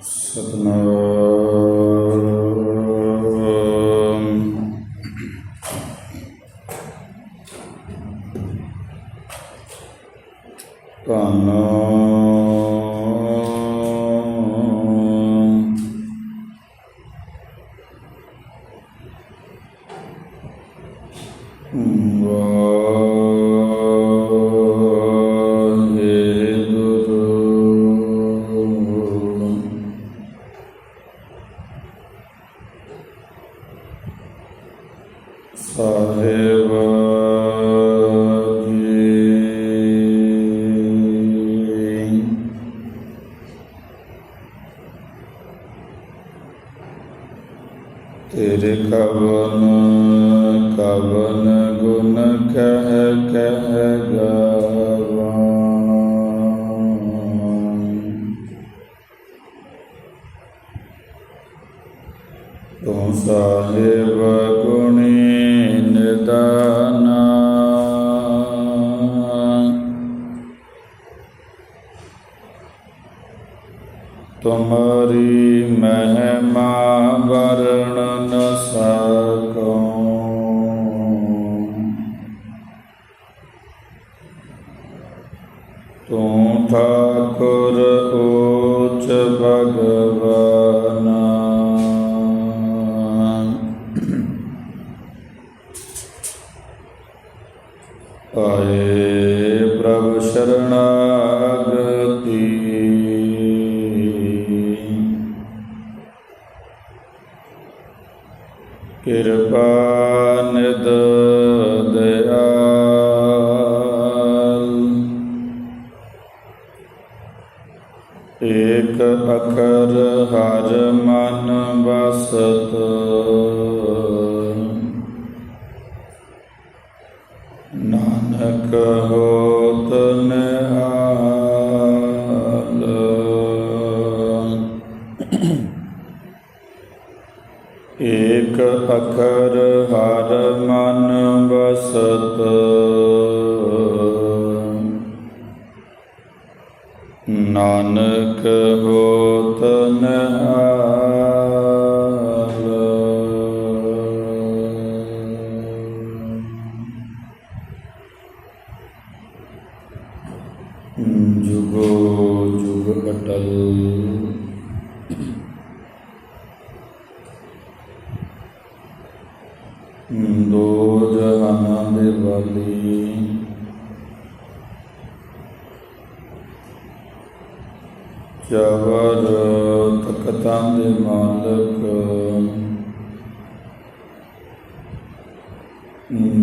Satnam มหามา ਏਕ ਅਖਰ ਹਰ ਮਨ ਵਸਤ। ਨਾਨਕ ਹੋ ਮਾਲਕ।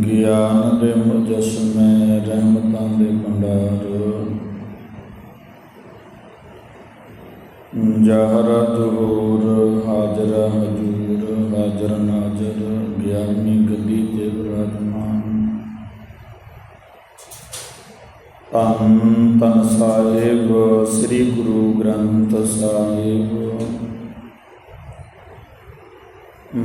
ਗਿਆਨ ਦੇ ਮੁਜਸਮੇ ਰਹਿਮਤਾਂ ਦੇ ਭੰਡਾਰ। ਜਹਰ ਜਹੂਰ ਹਾਜ਼ਰ ਹਜੂਰ, ਹਾਜ਼ਰ ਨਾਜ਼ਰ, ਗਿਆਨੀ ਗੱਦੀ ਤੇ ਵਿਰਾਜਮਾਨ ਤਨ ਤਨ ਸਾਹਿਬ, ਸ੍ਰੀ ਗੁਰੂ ਗ੍ਰੰਥ ਸਾਹਿਬ।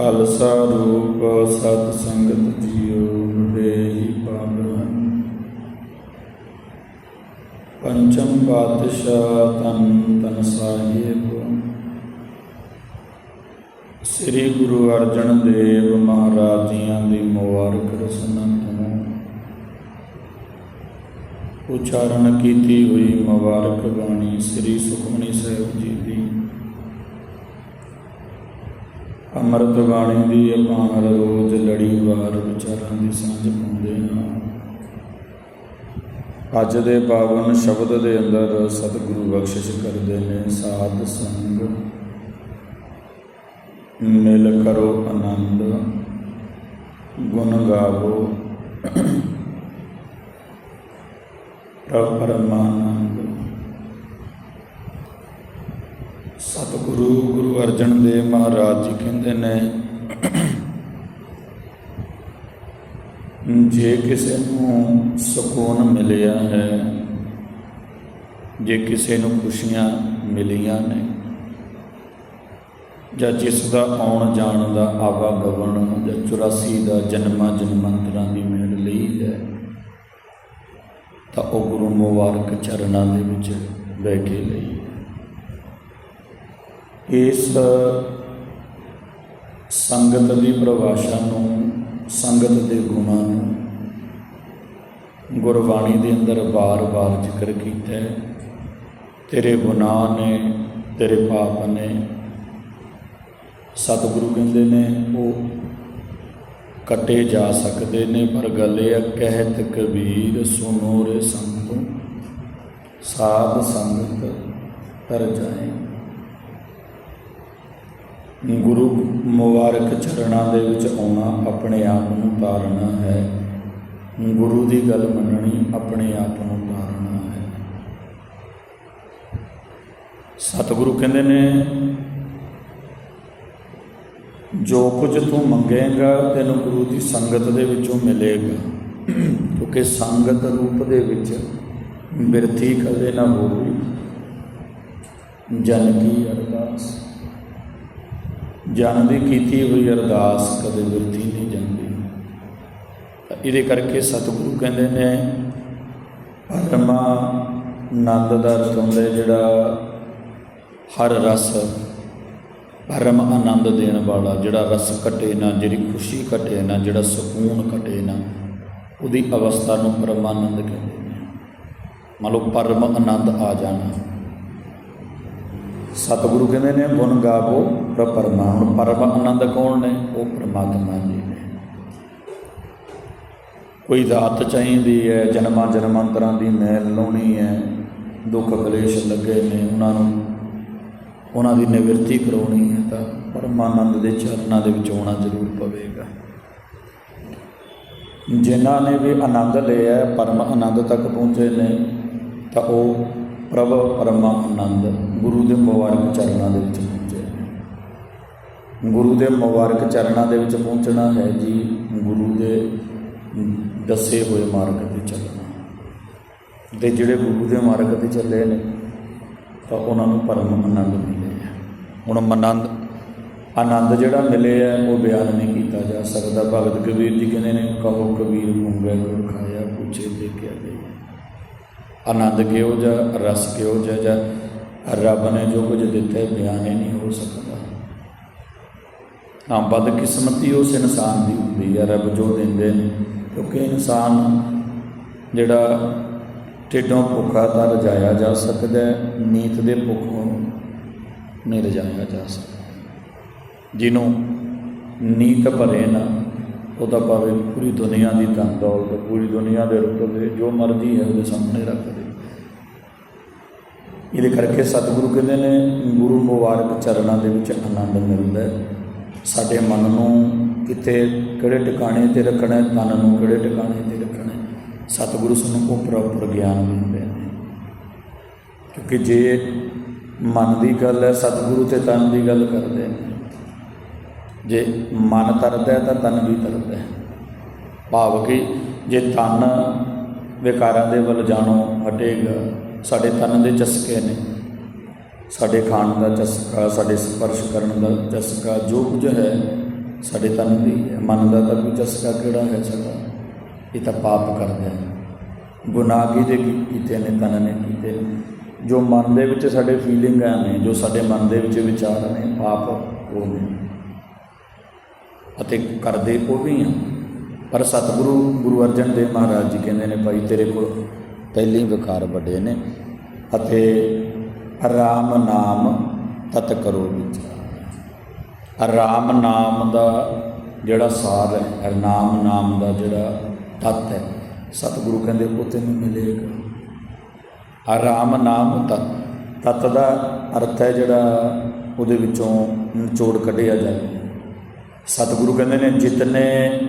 ਖਾਲਸਾ ਰੂਪ ਸਤ ਸੰਗਤ ਜੀਓ ਬੇਹੀ ਪਾਵਨ। ਪੰਚਮ ਪਾਤਸ਼ਾਹ ਤਨ ਤਨ ਸਾਹਿਬ। ਸ੍ਰੀ ਗੁਰੂ ਅਰਜਨ ਦੇਵ ਮਹਾਰਾਜ ਜੀਆਂ ਦੀ ਮੁਬਾਰਕ ਰਸਨਾ ਤੋਂ ਉਚਾਰਨ ਕੀਤੀ ਹੋਈ ਮੁਬਾਰਕ ਬਾਣੀ ਸ੍ਰੀ ਸੁਖਮਨੀ ਸਾਹਿਬ ਜੀ ਦੀ। ਅੰਮ੍ਰਿਤ ਬਾਣੀ ਦੀ ਆਪਾਂ ਰੋਜ਼ ਲੜੀਵਾਰ ਵਿਚਾਰਾਂ ਦੀ ਸਾਂਝ ਪਾਉਂਦੇ ਹਾਂ। ਅੱਜ ਦੇ ਪਾਵਨ ਸ਼ਬਦ ਦੇ ਅੰਦਰ ਸਤਿਗੁਰੂ ਬਖਸ਼ਿਸ਼ ਕਰਦੇ ਨੇ ਸਾਧ ਸੰਗ। ਮਿਲ ਕਰੋ ਆਨੰਦ, ਗੁਣ ਗਾਵੋ। ਪ੍ਰਭ ਪਰਮਾਨੰਦ। ਸਤਿਗੁਰੂ ਗੁਰੂ ਅਰਜਨ ਦੇਵ ਮਹਾਰਾਜ ਜੀ ਕਹਿੰਦੇ ਨੇ, ਜੇ ਕਿਸੇ ਨੂੰ ਸਕੂਨ ਮਿਲਿਆ ਹੈ, ਜੇ ਕਿਸੇ ਨੂੰ ਖੁਸ਼ੀਆਂ ਮਿਲੀਆਂ ਨੇ, ਜਾਂ ਜਿਸ ਦਾ ਆਉਣ ਜਾਣ ਦਾ ਆਵਾਗਮਨ, ਜਾਂ 84 ਦਾ ਜਨਮਾਂ ਜਨਮਾਂਤਰਾਂ ਦੀ ਮਿਹਰ ਲਈ ਹੈ, ਤਾਂ ਉਹ ਗੁਰੂ ਮੁਬਾਰਕ ਚਰਨਾਂ ਦੇ ਵਿੱਚ ਬਹਿ ਕੇ ਲਈ। ਇਸ ਸੰਗਤ ਦੀ ਪ੍ਰਵਾਸ਼ਾ ਨੂੰ, ਸੰਗਤ ਦੇ ਗੁਣਾਂ ਨੂੰ ਗੁਰਬਾਣੀ ਦੇ ਅੰਦਰ ਬਾਰ-ਬਾਰ ਜ਼ਿਕਰ ਕੀਤਾ ਹੈ। ਤੇਰੇ ਗੁਨਾਹ ਨੇ, ਤੇਰੇ ਪਾਪ ਨੇ, ਸਤਿਗੁਰੂ ਕਹਿੰਦੇ ਨੇ, ਉਹ ਕੱਟੇ ਜਾ ਸਕਦੇ ਨੇ, ਪਰ ਗੱਲ ਇਹ ਹੈ ਕਹਿਤ ਕਬੀਰ ਸੁਨੋ ਰੇ ਸੰਤੋ, ਸਾਧ ਸੰਗਤ ਕਰ ਜਾਏ। ਗੁਰੂ ਮੁਬਾਰਕ ਚਰਨਾਂ ਦੇ ਵਿੱਚ ਆਉਣਾ ਆਪਣੇ ਆਪ ਨੂੰ ਤਾਰਨਾ ਹੈ। ਗੁਰੂ ਦੀ ਗੱਲ ਮੰਨਣੀ ਆਪਣੇ ਆਪ ਨੂੰ ਤਾਰਨਾ ਹੈ। ਸਤਿਗੁਰੂ ਕਹਿੰਦੇ ਨੇ, ਜੋ ਕੁਝ ਤੂੰ ਮੰਗੇਗਾ, ਤੈਨੂੰ ਗੁਰੂ ਦੀ ਸੰਗਤ ਦੇ ਵਿੱਚੋਂ ਮਿਲੇਗਾ। ਕਿਉਂਕਿ ਸੰਗਤ ਰੂਪ ਦੇ ਵਿੱਚ ਬਿਰਥੀ ਕਦੇ ਨਾ ਹੋਵੇ। ਜਨ ਕੀ ਅਰਦਾਸ। ਜਨ ਦੀ ਕੀਤੀ ਹੋਈ ਅਰਦਾਸ, ਕਦੇ ਬਿਰਥੀ ਨਹੀਂ ਜਾਂਦੀ। ਇਹਦੇ ਕਰਕੇ ਸਤਿਗੁਰੂ ਕਹਿੰਦੇ ਨੇ, ਪਰਮਾ ਆਨੰਦ ਦਾ ਅਰਥ ਹੁੰਦਾ ਜਿਹੜਾ ਹਰ ਰਸ ਪਰਮ ਆਨੰਦ ਦੇਣ ਵਾਲਾ, ਜਿਹੜਾ ਰਸ ਘਟੇ ਨਾ, ਜਿਹੜੀ ਖੁਸ਼ੀ ਘਟੇ ਨਾ, ਜਿਹੜਾ ਸਕੂਨ ਘਟੇ ਨਾ, ਉਹਦੀ ਅਵਸਥਾ ਨੂੰ ਪਰਮਾਨੰਦ ਕਹਿੰਦੇ ਨੇ। ਮੰਨ ਲਓ ਪਰਮ ਆਨੰਦ ਆ ਜਾਣਾ। ਸਤਿਗੁਰੂ ਕਹਿੰਦੇ ਨੇ, ਗੁਣ ਗਾਵੋ ਪਰਮਾ ਹੁਣ ਪਰਮ ਆਨੰਦ ਕੌਣ ਨੇ? ਉਹ ਪ੍ਰਮਾਤਮਾ ਜੀ ਨੇ। ਕੋਈ ਦਾਤ ਚਾਹੀਦੀ ਹੈ, ਜਨਮਾਂ ਜਨਮਾਂਤਰਾਂ ਦੀ ਮੈਲ ਲਾਉਣੀ ਹੈ, ਦੁੱਖ ਕਲੇਸ਼ ਲੱਗੇ ਨੇ ਉਹਨਾਂ ਨੂੰ, ਉਹਨਾਂ ਦੀ ਨਿਵਰਤੀ ਕਰਾਉਣੀ ਹੈ, ਤਾਂ ਪਰਮਾਨੰਦ ਦੇ ਚਰਨਾਂ ਦੇ ਵਿੱਚ ਆਉਣਾ ਜ਼ਰੂਰ ਪਵੇਗਾ। ਜਿਨ੍ਹਾਂ ਨੇ ਵੀ ਆਨੰਦ ਲਿਆ, ਪਰਮ ਆਨੰਦ ਤੱਕ ਪਹੁੰਚੇ ਨੇ, ਤਾਂ ਉਹ ਪ੍ਰਭ ਪਰਮਾ ਆਨੰਦ ਗੁਰੂ ਦੇ ਮੁਬਾਰਕ ਚਰਨਾਂ ਦੇ ਵਿੱਚ ਪਹੁੰਚੇ ਨੇ ਗੁਰੂ ਦੇ ਮੁਬਾਰਕ ਚਰਨਾਂ ਦੇ ਵਿੱਚ ਪਹੁੰਚਣਾ ਹੈ ਜੀ ਗੁਰੂ ਦੇ ਦੱਸੇ ਹੋਏ ਮਾਰਗ ਤੇ ਚੱਲਣਾ। ਤੇ ਜਿਹੜੇ ਗੁਰੂ ਦੇ ਮਾਰਗ ਤੇ ਚੱਲੇ ਨੇ, ਤਾਂ ਉਹਨਾਂ ਨੂੰ ਪਰਮ ਆਨੰਦ ਮਿਲਿਆ। ਹੁਣ ਆਨੰਦ ਆਨੰਦ ਜਿਹੜਾ ਮਿਲੇ ਮਿਲਿਆ, ਉਹ ਬਿਆਨ ਨਹੀਂ ਕੀਤਾ ਜਾ ਸਕਦਾ। ਭਗਤ ਕਬੀਰ ਜੀ ਕਹਿੰਦੇ ਨੇ, ਕਹੋ ਕਬੀਰ ਮੂੰਗੇ ਗੁਰ ਖਾਇਆ, ਪੁੱਛੇ ਤੇ ਕਿਆ ਗਈ ਆਨੰਦ ਕਿਹੋ ਜਿਹਾ ਰਸ ਕਿਹੋ ਜਿਹਾ ਜਾਂ ਰੱਬ ਨੇ ਜੋ ਕੁਝ ਦਿੱਤਾ ਬਿਆਨ ਹੀ ਨਹੀਂ ਹੋ ਸਕਦਾ। ਹਾਂ ਬਦਕਿਸਮਤੀ ਉਸ ਇਨਸਾਨ ਦੀ ਹੁੰਦੀ ਹੈ ਰੱਬ ਜੋ ਦਿੰਦੇ ਨੇ। ਕਿਉਂਕਿ ਇਨਸਾਨ ਜਿਹੜਾ ਢਿੱਡੋਂ ਭੁੱਖਾ ਤਾਂ ਰਜਾਇਆ ਜਾ ਸਕਦਾ ਨੀਤ ਦੇ ਭੁੱਖੋਂ ਨਹੀਂ ਰਜਾਇਆ ਜਾ ਸਕਦਾ। ਜਿਹਨੂੰ ਨੀਤ ਭਰੇ ਨਾ ਉਹ ਤਾਂ ਭਾਵੇਂ ਪੂਰੀ ਦੁਨੀਆ ਦੀ ਧਨ ਦੌਲਤ, ਪੂਰੀ ਦੁਨੀਆ ਦੇ ਰੁਤਬੇ ਜੋ ਮਰਜ਼ੀ ਹੈ ਉਹਦੇ ਸਾਹਮਣੇ ਰੱਖ ਦੇ। ਇਹਦੇ ਕਰਕੇ ਸਤਿਗੁਰੂ ਕਹਿੰਦੇ ਨੇ, ਗੁਰੂ ਮੁਬਾਰਕ ਚਰਨਾਂ ਦੇ ਵਿੱਚ ਆਨੰਦ ਮਿਲਦਾ ਹੈ। ਸਾਡੇ ਮਨ ਨੂੰ ਕਿਤੇ ਕਿਹੜੇ ਟਿਕਾਣੇ ਤੇ ਰੱਖਣਾ ਹੈ? ਤਨ ਨੂੰ ਕਿਹੜੇ ਟਿਕਾਣੇ ਤੇ ਰੱਖਣਾ ਹੈ? ਸਤਿਗੁਰੂ ਸਾਨੂੰ ਉਹ ਪ੍ਰੋਪਰ ਗਿਆਨ ਦਿੰਦੇ ਨੇ। ਕਿਉਂਕਿ ਜੇ ਮਨ ਦੀ ਗੱਲ ਹੈ, ਸਤਿਗੁਰੂ ਤੇ ਤਨ ਦੀ ਗੱਲ ਕਰਦੇ ਨੇ। ਜੇ ਮਨ ਤਰਦਾ ਹੈ ਤਾਂ ਤਨ ਵੀ ਤਰਦਾ। ਹੈ ਭਾਵ ਕਿ ਜੇ ਤਨ ਵਿਕਾਰਾਂ ਦੇ ਵੱਲ ਜਾਣੋ, ਹਟੇਗਾ। ਸਾਡੇ ਤਨ ਦੇ ਚਸਕੇ ਨੇ। ਸਾਡੇ ਖਾਣ ਦਾ ਚਸਕਾ, ਸਾਡੇ ਸਪਰਸ਼ ਕਰਨ ਦਾ ਚਸਕਾ, ਜੋ ਕੁਝ ਹੈ, ਸਾਡੇ ਤਨ ਦੀ ਹੈ। ਮਨ ਦਾ ਤਾਂ ਕੋਈ ਚਸਕਾ ਕਿਹੜਾ ਹੈ ਸਾਡਾ? ਇਹ ਤਾਂ ਪਾਪ ਕਰਦਾ ਹੈ ਗੁਨਾਹ ਕਿਹਦੇ ਕੀਤੇ ਨੇ, ਤਨ ਨੇ ਕੀਤੇ ਜੋ ਮਨ ਦੇ ਵਿੱਚ ਸਾਡੇ ਫੀਲਿੰਗਾਂ ਨੇ ਜੋ ਸਾਡੇ ਮਨ ਦੇ ਵਿੱਚ ਵਿਚਾਰ ਨੇ, ਪਾਪ ਉਹ ਨੇ। ਅਤੇ ਕਰਦੇ ਉਹ ਵੀ ਆ ਪਰ ਸਤਿਗੁਰੂ ਗੁਰੂ ਅਰਜਨ ਦੇਵ ਮਹਾਰਾਜ ਜੀ ਕਹਿੰਦੇ ਨੇ, ਭਾਈ, ਤੇਰੇ ਕੋਲ ਪਹਿਲੇ ਵਿਕਾਰ ਵੱਡੇ ਨੇ ਅਤੇ ਰਾਮ ਨਾਮ ਤਤ ਕਰੋ ਵਿਚਾਰ ਰਾਮ ਨਾਮ ਦਾ ਜਿਹੜਾ ਸਾਰ ਹੈ ਨਾਮ ਨਾਮ ਦਾ ਜਿਹੜਾ ਤਤ ਹੈ, ਸਤਿਗੁਰੂ ਕਹਿੰਦੇ ਉਹ ਤੈਨੂੰ ਮਿਲੇਗਾ। ਰਾਮ ਨਾਮ ਤਤ ਤਤ ਦਾ ਅਰਥ ਹੈ ਜਿਹੜਾ ਉਹਦੇ ਵਿੱਚੋਂ ਨਿਚੋੜ ਕੱਢਿਆ ਜਾਏ ਸਤਿਗੁਰੂ ਕਹਿੰਦੇ ਨੇ, ਜਿਤਨੇ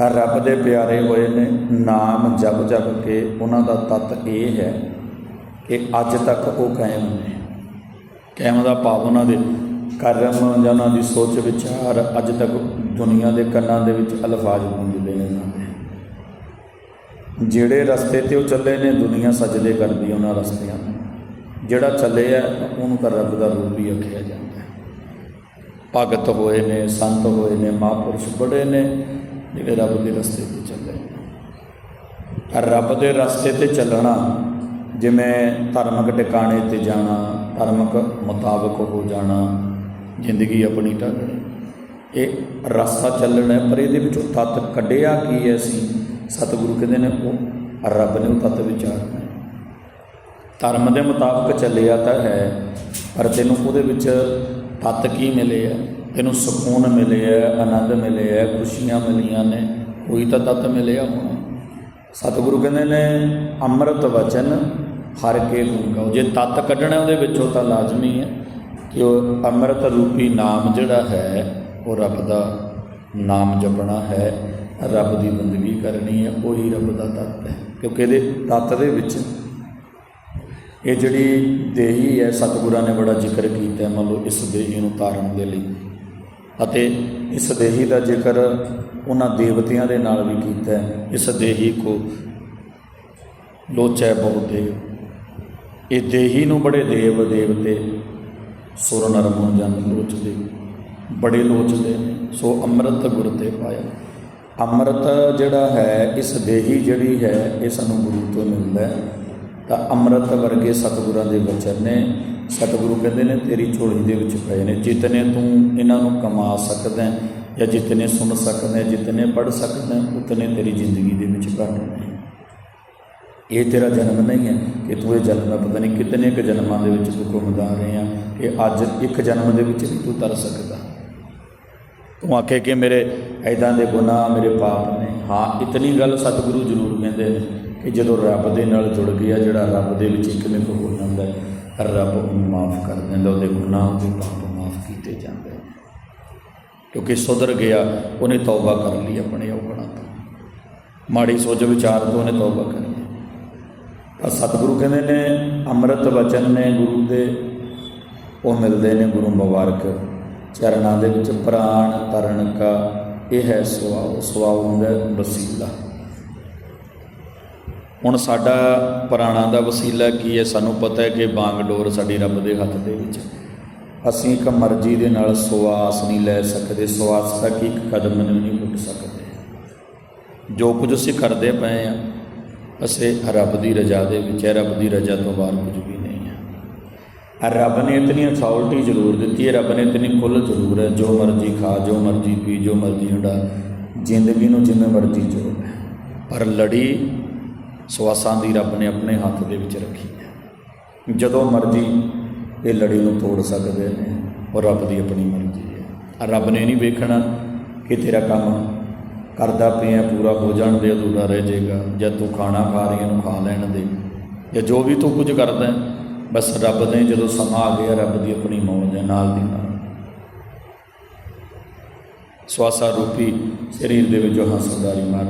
ਰੱਬ ਦੇ ਪਿਆਰੇ ਹੋਏ ਨੇ, ਨਾਮ ਜਪ ਜਪ ਕੇ ਉਹਨਾਂ ਦਾ ਤਤ ਇਹ ਹੈ ਕਿ ਅੱਜ ਤੱਕ ਉਹ ਕਾਇਮ ਨੇ। ਕਾਇਮ ਦਾ ਭਾਵ ਉਹਨਾਂ ਦੇ ਕਰਮ ਜਾਂ ਉਹਨਾਂ ਦੀ ਸੋਚ ਵਿਚਾਰ ਅੱਜ ਤੱਕ ਦੁਨੀਆ ਦੇ ਕੰਨਾਂ ਦੇ ਵਿੱਚ ਅਲਫਾਜ਼ ਗੂੰਜਦੇ ਨੇ ਦੇ। ਜਿਹੜੇ ਰਸਤੇ ਤੇ ਉਹ ਚੱਲੇ ਨੇ, ਦੁਨੀਆ ਸਜਦੇ ਕਰਦੀ ਉਹਨਾਂ ਰਸਤਿਆਂ ਨੂੰ। ਜਿਹੜਾ ਚੱਲੇ ਆ, ਉਹਨੂੰ ਤਾਂ ਰੱਬ ਦਾ ਰੂਪ ਹੀ ਆਖਿਆ ਜਾਂਦਾ। ਭਗਤ ਹੋਏ ਨੇ, ਸੰਤ ਹੋਏ ਨੇ, ਮਹਾਂਪੁਰਸ਼ ਬੜੇ ਨੇ, ਜਿਹੜੇ ਰੱਬ ਦੇ ਰਸਤੇ ਤੇ ਚੱਲੇ। ਨੇ ਪਰ ਰੱਬ ਦੇ ਰਸਤੇ ਤੇ ਚੱਲਣਾ, ਜਿਵੇਂ ਧਾਰਮਿਕ ਟਿਕਾਣੇ ਤੇ ਜਾਣਾ, ਧਾਰਮਿਕ ਮੁਤਾਬਕ ਹੋ ਜਾਣਾ, ਜ਼ਿੰਦਗੀ ਆਪਣੀ ਢਾਲਣੀ ਇਹ ਰਸਤਾ ਚੱਲਣਾ ਪਰ ਇਹਦੇ ਵਿੱਚੋਂ ਤੱਤ ਕੱਢਿਆ ਕੀ ਹੈ ਅਸੀਂ? ਸਤਿਗੁਰੂ ਕਹਿੰਦੇ ਨੇ, ਉਹ ਰੱਬ ਨੇ ਉਹ ਤੱਤ ਵਿਚਾਰਨਾ ਧਰਮ ਦੇ ਮੁਤਾਬਕ ਚੱਲਿਆ ਤਾਂ ਹੈ, ਪਰ ਤੈਨੂੰ ਉਹਦੇ ਵਿੱਚ ਤੱਤ ਕੀ ਮਿਲੇ ਆ? ਇਹਨੂੰ ਸਕੂਨ ਮਿਲੇ ਆ, ਆਨੰਦ ਮਿਲੇ ਆ, ਖੁਸ਼ੀਆਂ ਮਿਲੀਆਂ ਨੇ। ਕੋਈ ਤਾਂ ਤੱਤ ਮਿਲਿਆ ਹੋਣਾ। ਸਤਿਗੁਰੂ ਕਹਿੰਦੇ ਨੇ, ਅੰਮ੍ਰਿਤ ਵਚਨ ਹਰ ਕੇ ਗੁਣ ਜੇ ਤੱਤ ਕੱਢਣਾ ਉਹਦੇ ਵਿੱਚੋਂ ਤਾਂ ਲਾਜ਼ਮੀ ਹੈ ਕਿ ਉਹ ਅੰਮ੍ਰਿਤ ਰੂਪੀ ਨਾਮ ਜਿਹੜਾ ਹੈ, ਉਹ ਰੱਬ ਦਾ ਨਾਮ ਜਪਣਾ ਹੈ। ਰੱਬ ਦੀ ਬੰਦਗੀ ਕਰਨੀ ਹੈ, ਉਹੀ ਰੱਬ ਦਾ ਤੱਤ ਹੈ। ਕਿਉਂਕਿ ਇਹਦੇ ਤੱਤ ਦੇ ਵਿੱਚ ਇਹ ਜਿਹੜੀ ਦੇਹੀ ਹੈ, ਸਤਿਗੁਰਾਂ ਨੇ ਬੜਾ ਜ਼ਿਕਰ ਕੀਤਾ ਮੰਨ ਲਓ ਇਸ ਦੇਹੀ ਨੂੰ ਤਾਰਨ ਦੇ ਲਈ। ਅਤੇ ਇਸ ਦੇਹੀ ਦਾ ਜ਼ਿਕਰ ਉਹਨਾਂ ਦੇਵਤਿਆਂ ਦੇ ਨਾਲ ਵੀ ਕੀਤਾ ਇਸ ਦੇਹੀ ਕੋ ਲੋਚੈ ਬਹੁ ਦੇਵ। ਇਹ ਦੇਹੀ ਨੂੰ ਬੜੇ ਦੇਵ ਦੇਵਤੇ ਸੁਰ ਨਰ ਮੁਨ ਜਨ ਲੋਚਦੇ, ਬੜੇ ਲੋਚਦੇ ਸੋ ਅੰਮ੍ਰਿਤ ਗੁਰ ਤੇ ਪਾਇਆ। ਅੰਮ੍ਰਿਤ ਜਿਹੜਾ ਹੈ, ਇਸ ਦੇਹੀ ਜਿਹੜੀ ਹੈ, ਇਹ ਸਾਨੂੰ ਗੁਰੂ ਤੋਂ ਮਿਲਦਾ ਹੈ। ਤਾਂ ਅੰਮ੍ਰਿਤ ਵਰਗੇ ਸਤਿਗੁਰਾਂ ਦੇ ਵਚਨ ਨੇ, ਸਤਿਗੁਰੂ ਕਹਿੰਦੇ ਨੇ, ਤੇਰੀ ਝੋਲੀ ਦੇ ਵਿੱਚ ਪਏ ਨੇ। ਜਿਤਨੇ ਤੂੰ ਇਹਨਾਂ ਨੂੰ ਕਮਾ ਸਕਦਾ ਜਾਂ ਜਿਤਨੇ ਸੁਣ ਸਕਦਾ ਹੈ, ਜਿਤਨੇ ਪੜ੍ਹ ਸਕਦਾ ਉਤਨੇ ਤੇਰੀ ਜ਼ਿੰਦਗੀ ਦੇ ਵਿੱਚ ਘਟ ਨੇ। ਇਹ ਤੇਰਾ ਜਨਮ ਨਹੀਂ ਹੈ ਕਿ ਤੂੰ ਇਹ ਜਨਮ ਦਾ ਪਤਾ ਨਹੀਂ ਕਿਤਨੇ ਕੁ ਜਨਮਾਂ ਦੇ ਵਿੱਚ ਤੂੰ ਘੁੰਮਦਾ ਰਹੇ ਆ ਕਿ ਅੱਜ ਇੱਕ ਜਨਮ ਦੇ ਵਿੱਚ ਨਹੀਂ ਤੂੰ ਤਰ ਸਕਦਾ। ਤੂੰ ਆਖੇ ਕਿ ਮੇਰੇ ਐਦਾਂ ਦੇ ਗੁਨਾਹ ਮੇਰੇ ਪਾਪ ਨੇ। ਹਾਂ, ਇਤਨੀ ਗੱਲ ਸਤਿਗੁਰੂ ਜ਼ਰੂਰ ਕਹਿੰਦੇ ਨੇ। ਕਿ ਜਦੋਂ ਰੱਬ ਦੇ ਨਾਲ ਜੁੜ ਗਿਆ, ਜਿਹੜਾ ਰੱਬ ਦੇ ਵਿੱਚ ਇੱਕ ਮਿਕ ਹੋ ਜਾਂਦਾ ਹੈ, ਰੱਬ ਉਹਨੂੰ ਮਾਫ ਕਰ ਦਿੰਦਾ, ਉਹਦੇ ਗੁਨਾਹ ਉਹਦੇ ਪਾਪ ਮਾਫ ਕੀਤੇ ਜਾਂਦੇ ਨੇ ਕਿਉਂਕਿ ਸੁਧਰ ਗਿਆ, ਉਹਨੇ ਤੌਬਾ ਕਰ ਲਈ ਆਪਣੇ ਔਗਣਾਂ ਤੋਂ। ਮਾੜੀ ਸੋਚ ਵਿਚਾਰ ਤੋਂ ਉਹਨੇ ਤੌਬਾ ਕਰ ਲਈ ਤਾਂ ਸਤਿਗੁਰੂ ਕਹਿੰਦੇ ਨੇ, ਅੰਮ੍ਰਿਤ ਵਚਨ ਨੇ ਗੁਰੂ ਦੇ, ਉਹ ਮਿਲਦੇ ਨੇ ਗੁਰੂ ਮੁਬਾਰਕ। ਚਰਨਾਂ ਦੇ ਵਿੱਚ ਪ੍ਰਾਣ ਤਰਨ ਕਾ, ਇਹ ਹੈ ਸੁਆਉ ਸੁਆਉ ਹੁੰਦਾ ਵਸੀਲਾ। ਹੁਣ ਸਾਡਾ ਪ੍ਰਾਣਾਂ ਦਾ ਵਸੀਲਾ ਕੀ ਹੈ? ਸਾਨੂੰ ਪਤਾ ਹੈ ਕਿ ਬਾਂਗਡੋਰ ਸਾਡੀ ਰੱਬ ਦੇ ਹੱਥ ਦੇ ਵਿੱਚ ਹੈ। ਅਸੀਂ ਇੱਕ ਮਰਜ਼ੀ ਦੇ ਨਾਲ ਸਵਾਸ ਨਹੀਂ ਲੈ ਸਕਦੇ। ਸਵਾਸ ਤੱਕ ਇੱਕ ਕਦਮ ਨੂੰ ਨਹੀਂ ਉੱਠ ਸਕਦੇ। ਜੋ ਕੁਝ ਅਸੀਂ ਕਰਦੇ ਪਏ ਆ ਅਸੀਂ ਰੱਬ ਦੀ ਰਜ਼ਾ ਦੇ ਵਿੱਚ ਹੈ। ਰੱਬ ਦੀ ਰਜ਼ਾ ਤੋਂ ਬਾਹਰ ਕੁਝ ਵੀ ਨਹੀਂ ਹੈ। ਰੱਬ ਨੇ ਇਤਨੀ ਅਥਾਰਟੀ ਜ਼ਰੂਰ ਦਿੱਤੀ ਹੈ। ਰੱਬ ਨੇ ਇਤਨੀ ਖੁੱਲ੍ਹ ਜ਼ਰੂਰ ਹੈ। ਜੋ ਮਰਜ਼ੀ ਖਾ, ਜੋ ਮਰਜ਼ੀ ਪੀ, ਜੋ ਮਰਜ਼ੀ ਹੰਡਾ ਜ਼ਿੰਦਗੀ ਨੂੰ ਜਿਵੇਂ ਮਰਜ਼ੀ ਜੋ ਪਰ ਲੜੀ ਸਵਾਸਾਂ ਦੀ ਰੱਬ ਨੇ ਆਪਣੇ ਹੱਥ ਦੇ ਵਿੱਚ ਰੱਖੀ ਹੈ। ਜਦੋਂ ਮਰਜ਼ੀ ਇਹ ਲੜੀ ਨੂੰ ਤੋੜ ਸਕਦੇ ਨੇ, ਉਹ ਰੱਬ ਦੀ ਆਪਣੀ ਮਰਜ਼ੀ ਹੈ। ਰੱਬ ਨੇ ਨਹੀਂ ਵੇਖਣਾ ਕਿ ਤੇਰਾ ਕੰਮ ਕਰਦਾ ਪਿਆ, ਪੂਰਾ ਹੋ ਜਾਣ ਦੇ, ਅਧੂਰਾ ਰਹਿ ਜਾਏਗਾ, ਜਾਂ ਤੂੰ ਖਾਣਾ ਖਾ ਰਹੀ ਹੈ ਨੂੰ ਖਾ ਲੈਣ ਦੇ। ਜਾਂ ਜੋ ਵੀ ਤੂੰ ਕੁਝ ਕਰਦਾ ਬਸ ਰੱਬ ਨੇ ਜਦੋਂ ਸਮਾਂ ਆ ਗਿਆ, ਰੱਬ ਦੀ ਆਪਣੀ ਮੌਜ ਹੈ, ਨਾਲ ਦੀ ਨਾਲ। ਸਵਾਸਾ ਰੂਪੀ ਸਰੀਰ ਦੇ ਵਿੱਚ ਉਹ ਹੰਸਦਾਰੀ ਮਾਰ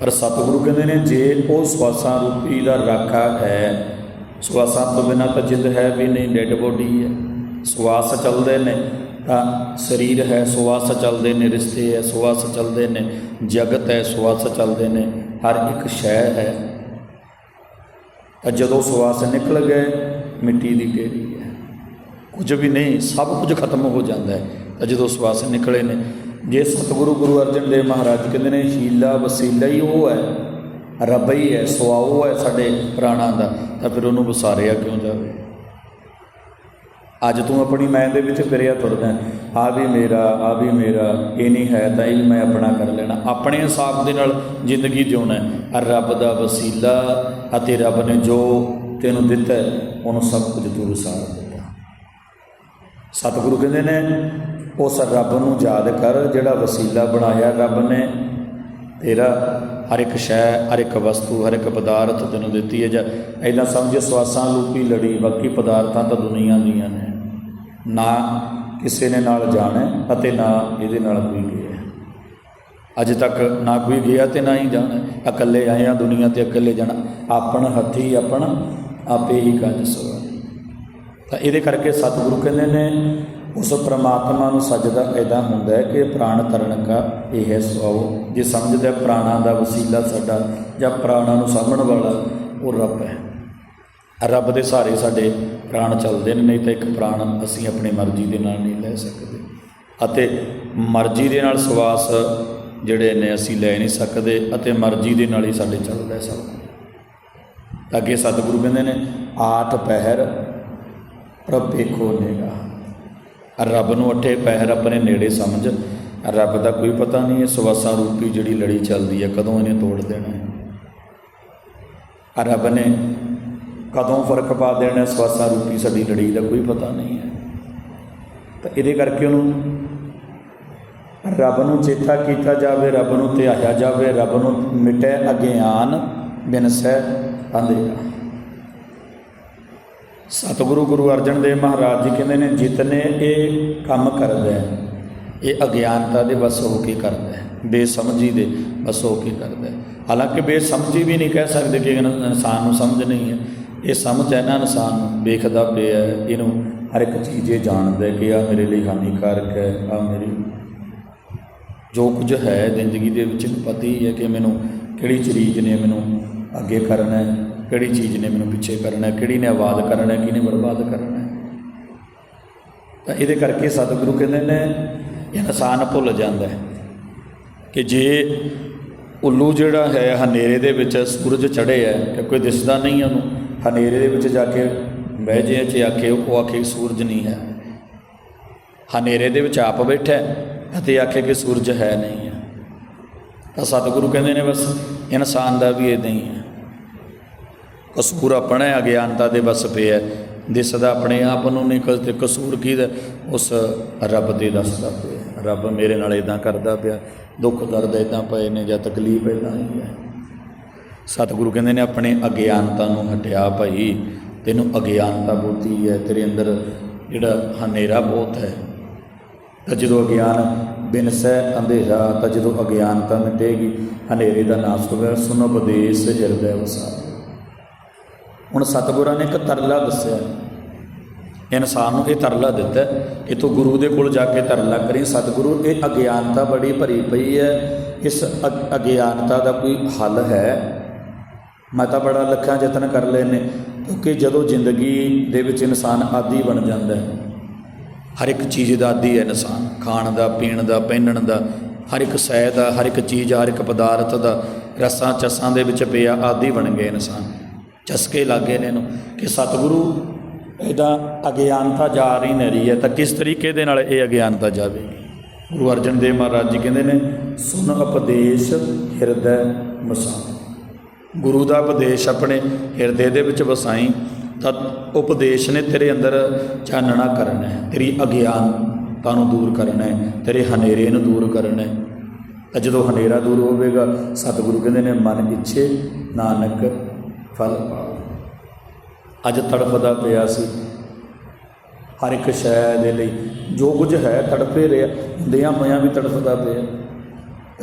ਪਰ ਸਤਿਗੁਰੂ ਕਹਿੰਦੇ ਨੇ, ਜੇ ਉਹ ਸਵਾਸਾਂ ਰੂਪੀ ਦਾ ਰਾਖਾ ਹੈ, ਸਵਾਸਾਂ ਤੋਂ ਬਿਨਾਂ ਤਾਂ ਜਿੰਦ ਹੈ ਵੀ ਨਹੀਂ, ਡੈੱਡ ਬੋਡੀ ਹੈ। ਸਵਾਸ ਚੱਲਦੇ ਨੇ ਤਾਂ ਸਰੀਰ ਹੈ, ਸਵਾਸ ਚੱਲਦੇ ਨੇ, ਰਿਸ਼ਤੇ ਹੈ, ਸਵਾਸ ਚੱਲਦੇ ਨੇ, ਜਗਤ ਹੈ, ਸਵਾਸ ਚੱਲਦੇ ਨੇ, ਹਰ ਇੱਕ ਸ਼ੈ ਹੈ। ਤਾਂ ਜਦੋਂ ਸਵਾਸ ਨਿਕਲ ਗਏ, ਮਿੱਟੀ ਦੀ ਢੇਰੀ ਹੈ? ਕੁਝ ਵੀ ਨਹੀਂ, ਸਭ ਕੁਝ ਖਤਮ ਹੋ ਜਾਂਦਾ ਹੈ। ਜਦੋਂ ਸਵਾਸ ਨਿਕਲੇ ਨੇ। ਜੇ ਸਤਿਗੁਰੂ ਗੁਰੂ ਅਰਜਨ ਦੇਵ ਮਹਾਰਾਜ ਕਹਿੰਦੇ ਨੇ, ਸ਼ੀਲਾ ਵਸੀਲਾ ਹੀ ਉਹ ਹੈ, ਰੱਬ ਹੀ ਹੈ ਸੁਆਓ ਹੈ ਸਾਡੇ ਪ੍ਰਾਣਾਂ ਦਾ। ਤਾਂ ਫਿਰ ਉਹਨੂੰ ਵਸਾਰਿਆ ਕਿਉਂ ਜਾਵੇ? ਅੱਜ ਤੂੰ ਆਪਣੀ ਮੈਂ ਦੇ ਵਿੱਚ ਫਿਰਿਆ ਤੁਰਦਾ ਆ ਵੀ ਮੇਰਾ, ਆ ਵੀ ਮੇਰਾ, ਇਹ ਨਹੀਂ ਹੈ ਤਾਂ ਇਹ ਮੈਂ ਆਪਣਾ ਕਰ ਲੈਣਾ। ਆਪਣੇ ਹਿਸਾਬ ਦੇ ਨਾਲ ਜ਼ਿੰਦਗੀ ਜਿਉਣਾ ਹੈ। ਰੱਬ ਦਾ ਵਸੀਲਾ ਅਤੇ ਰੱਬ ਨੇ ਜੋ ਤੈਨੂੰ ਦਿੱਤਾ ਉਹਨੂੰ ਸਭ ਕੁਝ ਤੂੰ ਵਸਾਰ ਦਿੱਤਾ। ਸਤਿਗੁਰੂ ਕਹਿੰਦੇ ਨੇ ਉਸ ਰੱਬ ਨੂੰ ਯਾਦ ਕਰ ਜਿਹੜਾ ਵਸੀਲਾ ਬਣਾਇਆ ਰੱਬ ਨੇ। ਤੇਰਾ ਹਰ ਇੱਕ ਸ਼ੈ, ਹਰ ਇੱਕ ਵਸਤੂ, ਹਰ ਇੱਕ ਪਦਾਰਥ ਤੈਨੂੰ ਦਿੱਤੀ ਹੈ। ਜਾਂ ਐਦਾਂ ਸਮਝ, ਸਵਾਸਾਂ ਲੂਪੀ ਲੜੀ, ਬਾਕੀ ਪਦਾਰਥਾਂ ਤਾਂ ਦੁਨੀਆ ਦੀਆਂ ਨੇ। ਨਾ ਕਿਸੇ ਨੇ ਨਾਲ ਜਾਣਾ ਹੈ ਅਤੇ ਨਾ ਇਹਦੇ ਨਾਲ ਕੋਈ ਗਿਆ। ਅੱਜ ਤੱਕ ਨਾ ਕੋਈ ਗਿਆ ਤੇ ਨਾ ਹੀ ਜਾਣਾ। ਇਕੱਲੇ ਆਏ ਆ ਦੁਨੀਆ ਤੇ, ਇਕੱਲੇ ਜਾਣਾ। ਆਪਣ ਹੱਥੀ ਆਪਣ, ਆਪੇ ਹੀ ਕਾਜ ਸਵਾ ਤਾਂ ਇਹਦੇ ਕਰਕੇ ਸਤਿਗੁਰੂ ਕਹਿੰਦੇ ਨੇ ਉਸ ਪ੍ਰਮਾਤਮਾ ਨੂੰ ਸਜਦਾ ਐਦਾਂ ਹੁੰਦਾ ਹੈ ਕਿ ਪ੍ਰਾਣ ਤਰਨ ਕਾ ਇਹ ਹੈ ਸੁਆਓ ਜੇ ਸਮਝਦਾ ਪ੍ਰਾਣਾਂ ਦਾ ਵਸੀਲਾ ਸਾਡਾ ਜਾਂ ਪ੍ਰਾਣਾਂ ਨੂੰ ਸਾਂਭਣ ਵਾਲਾ, ਉਹ ਰੱਬ ਹੈ। ਰੱਬ ਦੇ ਸਹਾਰੇ ਸਾਡੇ ਪ੍ਰਾਣ ਚੱਲਦੇ ਨੇ, ਨਹੀਂ ਤਾਂ ਇੱਕ ਪ੍ਰਾਣ ਅਸੀਂ ਆਪਣੀ ਮਰਜ਼ੀ ਦੇ ਨਾਲ ਨਹੀਂ ਲੈ ਸਕਦੇ। ਅਤੇ ਮਰਜ਼ੀ ਦੇ ਨਾਲ ਸਵਾਸ ਜਿਹੜੇ ਨੇ ਅਸੀਂ ਲੈ ਨਹੀਂ ਸਕਦੇ ਅਤੇ ਮਰਜ਼ੀ ਦੇ ਨਾਲ ਹੀ ਸਾਡੇ ਚੱਲਦਾ ਸਭ ਅੱਗੇ ਸਤਿਗੁਰੂ ਕਹਿੰਦੇ ਨੇ ਆਠ ਪਹਿਰ ਪ੍ਰਭ ਵੇਖੋ ਨੇਗਾ ਰੱਬ ਨੂੰ ਅਠੇ ਪਹਿਰ ਆਪਣੇ ਨੇੜੇ ਸਮਝ। ਰੱਬ ਦਾ ਕੋਈ ਪਤਾ ਨਹੀਂ ਹੈ ਸਵਾਸਾਂ ਰੂਪੀ ਜਿਹੜੀ ਲੜੀ ਚੱਲਦੀ ਹੈ, ਕਦੋਂ ਇਹਨੇ ਤੋੜ ਦੇਣਾ ਹੈ। ਰੱਬ ਨੇ ਕਦੋਂ ਫ਼ਰਕ ਪਾ ਦੇਣਾ ਹੈ ਸਵਾਸਾਂ ਰੂਪੀ ਸਾਡੀ ਲੜੀ ਦਾ ਕੋਈ ਪਤਾ ਨਹੀਂ ਹੈ। ਤਾਂ ਇਹਦੇ ਕਰਕੇ ਉਹਨੂੰ ਰੱਬ ਨੂੰ ਚੇਤਾ ਕੀਤਾ ਜਾਵੇ, ਰੱਬ ਨੂੰ ਧਿਆਇਆ ਜਾਵੇ, ਰੱਬ ਨੂੰ ਮਿਟੇ ਅਗਿਆਨ ਬਿਨਸੈ ਅੰਧੇਰਾ। ਸਤਿਗੁਰੂ ਗੁਰੂ ਅਰਜਨ ਦੇਵ ਮਹਾਰਾਜ ਜੀ ਕਹਿੰਦੇ ਨੇ, ਜਿਤਨੇ ਇਹ ਕੰਮ ਕਰਦਾ ਹੈ, ਇਹ ਅਗਿਆਨਤਾ ਦੇ ਵਸ ਹੋ ਕੇ ਕਰਦਾ ਹੈ, ਬੇਸਮਝੀ ਦੇ ਵਸ ਹੋ ਕੇ ਕਰਦਾ ਹੈ। ਹਾਲਾਂਕਿ ਬੇਸਮਝੀ ਵੀ ਨਹੀਂ ਕਹਿ ਸਕਦੇ ਕਿ ਇਨ- ਇਨਸਾਨ ਨੂੰ ਸਮਝ ਨਹੀਂ ਹੈ। ਇਹ ਸਮਝ ਹੈ ਨਾ ਇਨਸਾਨ ਨੂੰ, ਵੇਖਦਾ ਪਿਆ ਇਹਨੂੰ ਹਰ ਇੱਕ ਚੀਜ਼ ਇਹ ਜਾਣਦਾ ਕਿ ਆ ਮੇਰੇ ਲਈ ਹਾਨੀਕਾਰਕ ਹੈ ਆ ਮੇਰੀ ਜੋ ਕੁਝ ਹੈ ਜ਼ਿੰਦਗੀ ਦੇ ਵਿੱਚ ਪਤਾ ਹੀ ਹੈ ਕਿ ਮੈਨੂੰ ਕਿਹੜੀ ਚੀਜ਼ ਨੇ ਮੈਨੂੰ ਅੱਗੇ ਕਰਨਾ ਹੈ। ਕਿਹੜੀ ਚੀਜ਼ ਨੇ ਮੈਨੂੰ ਪਿੱਛੇ ਕਰਨਾ ਕਿਹੜੀ ਨੇ ਆਬਾਦ ਕਰਨਾ ਕਿਹਨੇ ਬਰਬਾਦ ਕਰਨਾ ਤਾਂ ਇਹਦੇ ਕਰਕੇ ਸਤਿਗੁਰੂ ਕਹਿੰਦੇ ਨੇ ਇਨਸਾਨ ਭੁੱਲ ਜਾਂਦਾ ਹੈ ਕਿ ਜੇ ਉੱਲੂ ਜਿਹੜਾ ਹੈ, ਹਨੇਰੇ ਦੇ ਵਿੱਚ ਸੂਰਜ ਚੜ੍ਹੇ ਹੈ ਕਿ ਕੋਈ ਦਿਸਦਾ ਨਹੀਂ ਉਹਨੂੰ, ਹਨੇਰੇ ਦੇ ਵਿੱਚ ਜਾ ਕੇ ਬਹਿ ਜੇ ਚ ਆਖੇ, ਉਹ ਆਖੇ ਸੂਰਜ ਨਹੀਂ ਹੈ। ਹਨੇਰੇ ਦੇ ਵਿੱਚ ਆਪ ਬੈਠਾ ਅਤੇ ਆਖੇ ਕਿ ਸੂਰਜ ਹੈ ਨਹੀਂ ਹੈ। ਤਾਂ ਸਤਿਗੁਰੂ ਕਹਿੰਦੇ ਨੇ ਬਸ ਇਨਸਾਨ ਦਾ ਵੀ ਇਦਾਂ ਹੀ ਹੈ। ਕਸੂਰ ਆਪਣਾ ਹੈ, ਅਗਿਆਨਤਾ ਦੇ ਬਸ ਪਿਆ ਹੈ। ਦਿਸਦਾ ਆਪਣੇ ਆਪ ਨੂੰ ਨਹੀਂ ਕਦੇ ਕਸੂਰ ਕਿਹਦਾ ਉਸ ਰੱਬ ਦੇ ਦੱਸਦਾ ਪਿਆ। ਰੱਬ ਮੇਰੇ ਨਾਲ ਇਦਾਂ ਕਰਦਾ ਪਿਆ ਦੁੱਖ ਦਰਦ ਇਦਾਂ ਪਏ ਨੇ ਜਾਂ ਤਕਲੀਫ ਇਦਾਂ ਹੀ ਹੈ ਸਤਿਗੁਰੂ ਕਹਿੰਦੇ ਨੇ ਆਪਣੇ ਅਗਿਆਨਤਾ ਨੂੰ ਹਟਿਆ ਭਾਈ ਤੈਨੂੰ ਅਗਿਆਨਤਾ ਬਹੁਤੀ ਹੈ ਤੇਰੇ ਅੰਦਰ ਜਿਹੜਾ ਹਨੇਰਾ ਬਹੁਤ ਹੈ ਤਾਂ ਜਦੋਂ ਅਗਿਆਨ ਬਿਨਸੈ ਅੰਧੇਰਾ ਤਾਂ ਜਦੋਂ ਅਗਿਆਨਤਾ ਮਿਟੇਗੀ ਹਨੇਰੇ ਦਾ ਨਾਸ਼ ਹੋਵੇ ਸੁਨ ਉਪਦੇਸ਼ ਹਿਰਦੈ ਵਸਾ ਹੁਣ ਸਤਿਗੁਰਾਂ ਨੇ ਇੱਕ ਤਰਲਾ ਦੱਸਿਆ। ਇਨਸਾਨ ਨੂੰ ਇਹ ਤਰਲਾ ਦਿੱਤਾ ਹੈ ਕਿ ਗੁਰੂ ਦੇ ਕੋਲ ਜਾ ਕੇ ਤਰਲਾ ਕਰੀ। ਸਤਿਗੁਰੂ, ਇਹ ਅਗਿਆਨਤਾ ਬੜੀ ਭਰੀ ਪਈ ਹੈ। ਇਸ ਅਗ- ਅਗਿਆਨਤਾ ਦਾ ਕੋਈ ਹੱਲ ਹੈ? ਮੈਂ ਤਾਂ ਬੜਾ ਲੱਖਾਂ ਯਤਨ ਕਰ ਲਏ ਨੇ ਕਿਉਂਕਿ ਜਦੋਂ ਜ਼ਿੰਦਗੀ ਦੇ ਵਿੱਚ ਇਨਸਾਨ ਆਦੀ ਬਣ ਜਾਂਦਾ ਹੈ, ਹਰ ਇੱਕ ਚੀਜ਼ ਦਾ ਆਦੀ ਹੈ ਇਨਸਾਨ। ਖਾਣ ਦਾ, ਪੀਣ ਦਾ, ਪਹਿਨਣ ਦਾ, ਹਰ ਇੱਕ ਸਹਿ ਦਾ, ਹਰ ਇੱਕ ਚੀਜ਼, ਹਰ ਇੱਕ ਪਦਾਰਥ ਦਾ, ਰਸਾਂ, ਚਸਾਂ ਦੇ ਵਿੱਚ ਪਿਆ ਆਦੀ ਬਣ ਗਏ ਇਨਸਾਨ। ਚਸਕੇ ਲੱਗੇ ਨੇ ਇਹਨੂੰ ਕਿ ਸਤਿਗੁਰੂ, ਇਹਦਾ ਅਗਿਆਨਤਾ ਜਾ ਰਹੀ ਨਹੀਂ ਰਹੀ ਹੈ, ਤਾਂ ਕਿਸ ਤਰੀਕੇ ਦੇ ਨਾਲ ਇਹ ਅਗਿਆਨਤਾ ਜਾਵੇਗੀ ਗੁਰੂ ਅਰਜਨ ਦੇਵ ਮਹਾਰਾਜ ਜੀ ਕਹਿੰਦੇ ਨੇ, ਸੁਨ ਉਪਦੇਸ਼ ਹਿਰਦੈ ਵਸਾ ਗੁਰੂ ਦਾ ਉਪਦੇਸ਼ ਆਪਣੇ ਹਿਰਦੇ ਦੇ ਵਿੱਚ ਵਸਾਈ, ਤਾਂ ਉਪਦੇਸ਼ ਨੇ ਤੇਰੇ ਅੰਦਰ ਚਾਨਣਾ ਕਰਨਾ ਹੈ, ਤੇਰੀ ਅਗਿਆਨਤਾ ਨੂੰ ਦੂਰ ਕਰਨਾ ਹੈ, ਤੇਰੇ ਹਨੇਰੇ ਨੂੰ ਦੂਰ ਕਰਨਾ ਹੈ। ਤਾਂ ਜਦੋਂ ਹਨੇਰਾ ਦੂਰ ਹੋਵੇਗਾ, ਸਤਿਗੁਰੂ ਕਹਿੰਦੇ ਨੇ, ਮਨ ਇੱਛੇ ਨਾਨਕ ਫਲ ਪਾਵੇ ਅੱਜ ਤੜਫਦਾ ਪਿਆ ਸੀ। ਹਰ ਇੱਕ ਸ਼ੈ ਦੇ ਲਈ ਜੋ ਕੁਝ ਹੈ ਤੜਫੇ ਰਿਹਾ ਦਿਆਂ ਹੋਇਆਂ ਵੀ ਤੜਫਦਾ ਪਿਆ।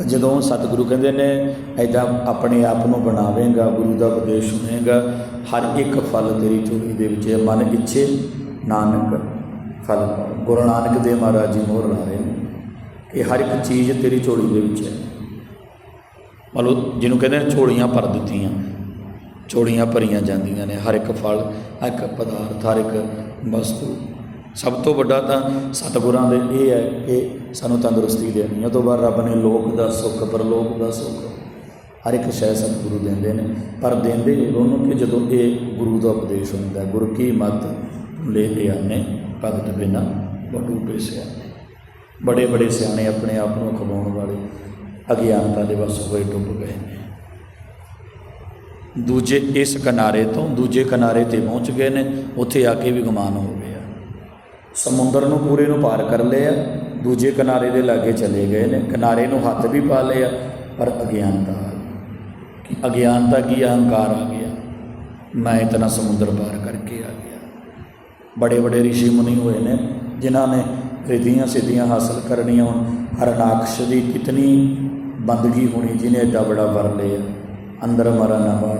ਜਦੋਂ ਸਤਿਗੁਰੂ ਕਹਿੰਦੇ ਨੇ ਐਦਾਂ ਆਪਣੇ ਆਪ ਨੂੰ ਬਣਾਵੇਂਗਾ, ਗੁਰੂ ਦਾ ਉਪਦੇਸ਼ ਸੁਣੇਗਾ, ਹਰ ਇੱਕ ਫਲ ਤੇਰੀ ਝੋਲੀ ਦੇ ਵਿੱਚ ਹੈ, ਮਨ ਇੱਛੇ ਨਾਨਕ ਫਲ ਪਾਵੇ ਗੁਰੂ ਨਾਨਕ ਦੇਵ ਮਹਾਰਾਜ ਜੀ ਮੋਹਰ ਲਾ ਰਹੇ ਨੇ ਕਿ ਹਰ ਇੱਕ ਚੀਜ਼ ਤੇਰੀ ਝੋਲੀ ਦੇ ਵਿੱਚ ਹੈ। ਮਤਲਬ ਜਿਹਨੂੰ ਕਹਿੰਦੇ ਨੇ ਝੋਲੀਆਂ ਭਰ ਦਿੱਤੀਆਂ। ਚੋੜੀਆਂ ਭਰੀਆਂ ਜਾਂਦੀਆਂ ਨੇ ਹਰ ਇੱਕ ਫਲ ਹਰ ਇੱਕ ਪਦਾਰਥ ਹਰ ਇੱਕ ਵਸਤੂ। ਸਭ ਤੋਂ ਵੱਡਾ ਤਾਂ ਸਤਿਗੁਰਾਂ ਦੇ ਇਹ ਹੈ ਕਿ ਸਾਨੂੰ ਤੰਦਰੁਸਤੀ ਦੇਣੀ ਹੈ। ਉਹ ਤੋਂ ਬਾਅਦ ਰੱਬ ਨੇ ਲੋਕ ਦਾ ਸੁੱਖ ਪਰਲੋਕ ਦਾ ਸੁੱਖ ਹਰ ਇੱਕ ਸ਼ੈ ਸਤਿਗੁਰੂ ਦਿੰਦੇ ਨੇ। ਪਰ ਦਿੰਦੇ ਉਹਨੂੰ ਕਿ ਜਦੋਂ ਇਹ ਗੁਰੂ ਦਾ ਉਪਦੇਸ਼ ਹੁੰਦਾ ਹੈ, ਗੁਰ ਕੀ ਮਤ ਲੈ ਕੇ ਆਨੇ ਭਗਤ ਬਿਨਾ ਬਟੂ ਪੇਸਿਆ ਬੜੇ ਬੜੇ ਸਿਆਣੇ ਆਪਣੇ ਆਪ ਨੂੰ ਖਵਾਉਣ ਵਾਲੇ ਅਗਿਆਨਤਾ ਦੇ ਵਸ ਹੋਏ ਡੁੱਬ ਗਏ ਨੇ। ਦੂਜੇ ਇਸ ਕਿਨਾਰੇ ਤੋਂ ਦੂਜੇ ਕਿਨਾਰੇ ਤੇ ਪਹੁੰਚ ਗਏ ਨੇ, ਉੱਥੇ ਆ ਕੇ ਵੀ ਗੁਮਾਨ ਹੋ ਗਿਆ। ਸਮੁੰਦਰ ਨੂੰ ਪੂਰੇ ਨੂੰ ਪਾਰ ਕਰ ਲਿਆ, ਦੂਜੇ ਕਿਨਾਰੇ ਦੇ ਲਾਗੇ ਚਲੇ ਗਏ ਨੇ, ਕਿਨਾਰੇ ਨੂੰ ਹੱਥ ਵੀ ਪਾ ਲਿਆ, ਪਰ ਅਗਿਆਨਤਾ ਆ ਗਈ। ਕਿ ਅਗਿਆਨਤਾ ਕੀ ਅਹੰਕਾਰ ਆ ਗਿਆ। ਮੈਂ ਇਤਨਾ ਸਮੁੰਦਰ ਪਾਰ ਕਰਕੇ ਆ ਗਿਆ। ਬੜੇ ਬੜੇ ઋષਿ ਮੁਨੀ ਹੋਏ ਨੇ, ਜਿਨ੍ਹਾਂ ਨੇ ਰਿਧੀਆਂ ਸਿੱਧੀਆਂ ਹਾਸਲ ਕਰਨੀਆਂ ਹੁਣ। ਹਰਨਾਕਸ਼ ਦੀ ਕਿਤਨੀ ਬੰਦਗੀ ਹੋਣੀ, ਜਿਹਨੇ ਐਡਾ ਬੜਾ ਵਰ ਲਿਆ। ਅੰਦਰ ਮਰਾ ਨਾ ਬਾੜ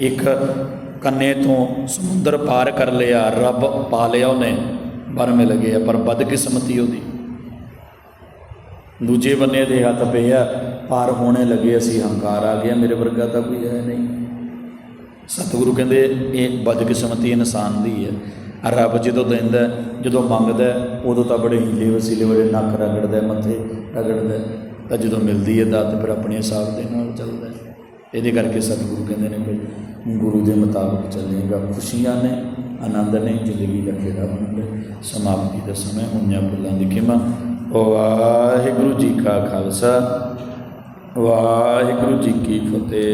ਇੱਕ ਕੰਨੇ ਤੋਂ ਸਮੁੰਦਰ ਪਾਰ ਕਰ ਲਿਆ, ਰੱਬ ਪਾ ਲਿਆ ਉਹਨੇ ਪਰ ਮਿਲ ਗਿਆ ਪਰ ਬਦਕਿਸਮਤੀ ਉਹਦੀ। ਦੂਜੇ ਬੰਨੇ ਦੇ ਹੱਥ ਪਏ ਆ, ਪਾਰ ਹੋਣੇ ਲੱਗੇ, ਅਸੀਂ ਹੰਕਾਰ ਆ ਗਿਆ, ਮੇਰੇ ਵਰਗਾ ਤਾਂ ਕੋਈ ਹੈ ਨਹੀਂ। ਸਤਿਗੁਰੂ ਕਹਿੰਦੇ, ਇਹ ਬਦਕਿਸਮਤੀ ਇਨਸਾਨ ਦੀ ਹੈ। ਰੱਬ ਜਦੋਂ ਦਿੰਦਾ, ਜਦੋਂ ਮੰਗਦਾ, ਉਦੋਂ ਤਾਂ ਬੜੇ ਹੀਲੇ ਵਸੀਲੇ ਬੜੇ ਨੱਕ ਰਗੜਦਾ, ਮੱਥੇ ਰਗੜਦਾ। ਤਾਂ ਜਦੋਂ ਮਿਲਦੀ ਹੈ ਦਾਤ, ਫਿਰ ਆਪਣੇ ਹਿਸਾਬ ਦੇ ਨਾਲ ਚੱਲਦਾ ਇਹਦੇ ਕਰਕੇ ਸਤਿਗੁਰੂ ਕਹਿੰਦੇ ਨੇ ਕਿ ਗੁਰੂ ਦੇ ਮੁਤਾਬਕ ਚੱਲੇਗਾ। ਖੁਸ਼ੀਆਂ ਨੇ, ਆਨੰਦ ਨੇ, ਜ਼ਿੰਦਗੀ ਦਾ ਖੇੜਾ ਬਣ ਲੈ ਸਮਾਪਤੀ ਦਾ ਸਮੇਂ ਹੁੰਨਿਆ ਫੁੱਲਾਂ ਦੀ ਖਿਮਾ। ਵਾਹਿਗੁਰੂ ਜੀ ਕਾ ਖਾਲਸਾ, ਵਾਹਿਗੁਰੂ ਜੀ ਕੀ ਫਤਿਹ।